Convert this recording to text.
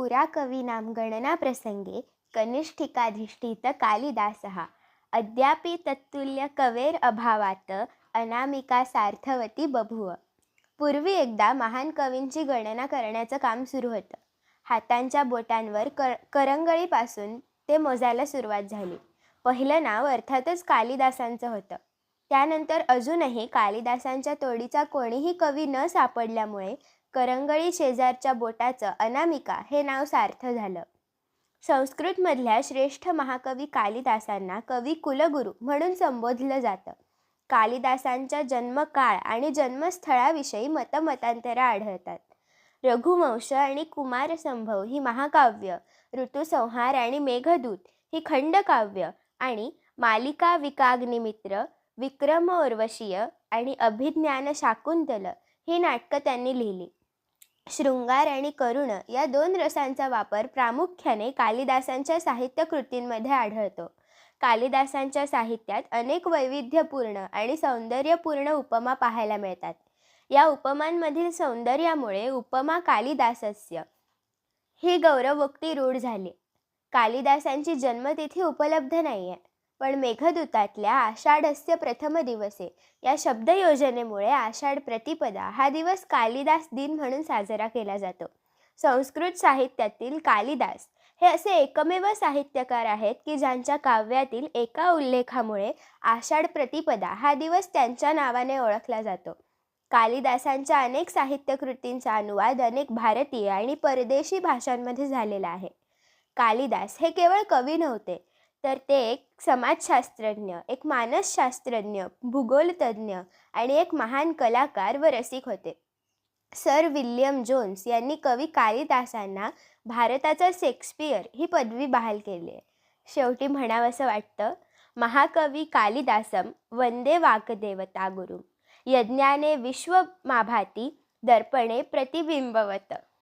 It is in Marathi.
पुरा कवीनां गणनाप्रसङ्गे कनिष्ठिकाधिष्ठित कालिदासः. अद्यापि तत्तुल्यकवेरभावात् अनामिका सार्थवती बभुव. पूर्वी एकदा महान कवींची गणना करण्याचं काम सुरू होतं. हातांच्या बोटांवर कर करंगळीपासून ते मोजायला सुरुवात झाली. पहिलं नाव अर्थातच कालिदासांचं होतं. त्यानंतर अजूनही कालिदासांच्या तोडीचा कोणीही कवी न सापडल्यामुळे करंगळी शेजारच्या बोटाचं अनामिका हे नाव सार्थ झालं. संस्कृतमधल्या श्रेष्ठ महाकवी कालिदासांना कवी कुलगुरू म्हणून संबोधलं जातं. कालिदासांच्या जन्मकाळ आणि जन्मस्थळाविषयी मतमतांतरं आढळतात. रघुवंश आणि कुमारसंभव ही महाकाव्य ऋतुसंहार आणि मेघदूत ही खंडकाव्य आणि मालिका विकाग्निमित्र विक्रम उर्वशीय आणि अभिज्ञान शाकुंतल ही नाटकं त्यांनी लिहिली. शृंगार आणि करुण या दोन रसांचा वापर प्रामुख्याने कालिदासांच्या साहित्यकृतींमध्ये आढळतो. कालिदासांच्या साहित्यात अनेक वैविध्यपूर्ण आणि सौंदर्यपूर्ण उपमा पाहायला मिळतात. या उपमांमधील सौंदर्यामुळे उपमा कालिदासस्य. ही गौरवोक्ती रूढ झाली. कालिदासांची जन्मतिथी उपलब्ध नाही आहे पण मेघदूतातल्या आषाढस्य प्रथम दिवसे या शब्दयोजनेमुळे आषाढ प्रतिपदा हा दिवस कालिदास दिन म्हणून साजरा केला जातो. संस्कृत साहित्यातील कालिदास हे असे एकमेव साहित्यकार आहेत की ज्यांच्या काव्यातील एका उल्लेखामुळे आषाढ प्रतिपदा हा दिवस त्यांच्या नावाने ओळखला जातो. कालिदासांच्या अनेक साहित्यकृतींचा अनुवाद अनेक भारतीय आणि परदेशी भाषांमध्ये झालेला आहे. कालिदास हे केवळ कवी नव्हते तर ते एक समाजशास्त्रज्ञ एक मानसशास्त्रज्ञ भूगोलतज्ज्ञ आणि एक महान कलाकार व रसिक होते. सर विल्यम जोन्स यांनी कवी कालिदासांना भारताचा शेक्सपियर ही पदवी बहाल केली आहे. शेवटी म्हणावंसं वाटतं महाकवी कालिदासम वंदे वाकदेवता गुरु यज्ञाने विश्वमाभाती दर्पणे प्रतिबिंबवत.